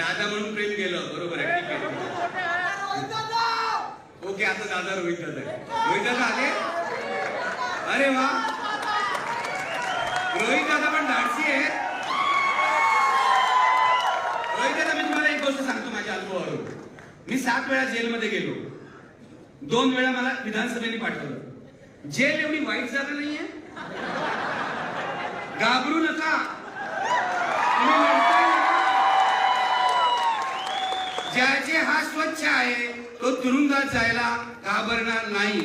दादा म्हणून प्रेम केलं बरोबर आहे ठीक आहे ओके आता दादा रोहित दादा रोहित दादा आले? अरे वा. रोहित दादा पण धाडसी आहे. रोहित दादा मी तुम्हाला एक गोष्ट सांगतो माझ्या अनुभवावरून. मी सात वेळा जेलमध्ये गेलो. दोन वेळा मला विधानसभेने पाठवलं. जेल एवढी वाईट जागा नाहीये. घाबरू नका. हा स्वच्छ आहे तो तुरुंगात जायला घाबरणार नाही.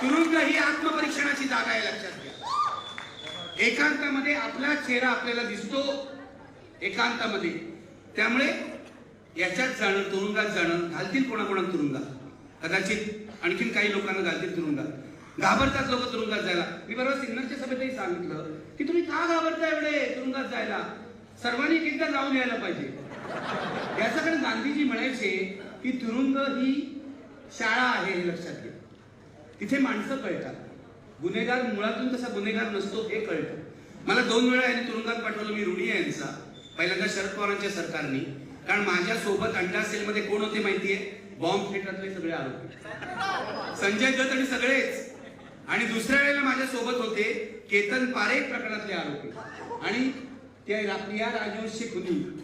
तुरुंग ही आत्मपरीक्षणाची जागा आहे लक्षात घ्या. एकांतामध्ये आपला चेहरा आपल्याला दिसतो एकांतामध्ये. त्यामुळे याच्यात जाणं तुरुंगात जाणं घालतील कोणाकोणा तुरुंगात? कदाचित आणखीन काही लोकांना घालतील तुरुंगात. घाबरतात लोक तुरुंगात जायला. मी बरोबर सिग्नलच्या सभेतही सांगितलं की तुम्ही का घाबरता एवढे तुरुंगात जायला? सर्वांनी एकदा जाऊन यायला पाहिजे. याच्याकडे गांधीजी म्हणायचे की तुरुंग ही शाळा आहे हे लक्षात घ्या तिथे माणसं कळतात. गुन्हेगार मुळातून तसा गुन्हेगार नसतो हे कळतं. मला दोन वेळा यांनी तुरुंगात पाठवलं मी ऋणी आहे यांचा. पहिल्यांदा शरद पवारांच्या सरकारने. कारण माझ्या सोबत अंडा सेलमध्ये कोण होते माहितीये बॉम्ब थिएटरातले सगळे आरोपी. संजय दत्त आणि सगळेच. आणि दुसऱ्या वेळेला माझ्या सोबत होते केतन पारे प्रकरणातले आरोपी. आणि त्या प्रिया राजवंशी खुनी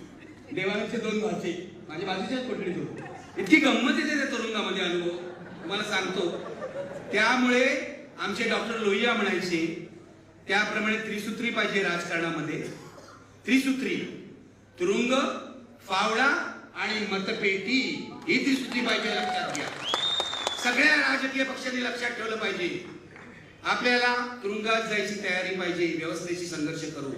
देवानंदचे दोन भाचे. माझ्या बाजूच्याच कोठडीत होतो इतकी गंमत येते त्या तुरुंगामध्ये अनुभव. तुम्हाला सांगतो. त्यामुळे आमचे डॉक्टर लोहिया म्हणायचे त्याप्रमाणे त्रिसूत्री पाहिजे राजकारणामध्ये. त्रिसूत्री तुरुंग फावडा आणि मतपेटी ही त्रिसूत्री पाहिजे लक्षात घ्या. सगळ्या राजकीय पक्षांनी लक्षात ठेवलं पाहिजे. आपल्याला तुरुंगात जायची तयारी पाहिजे व्यवस्थेशी संघर्ष करू.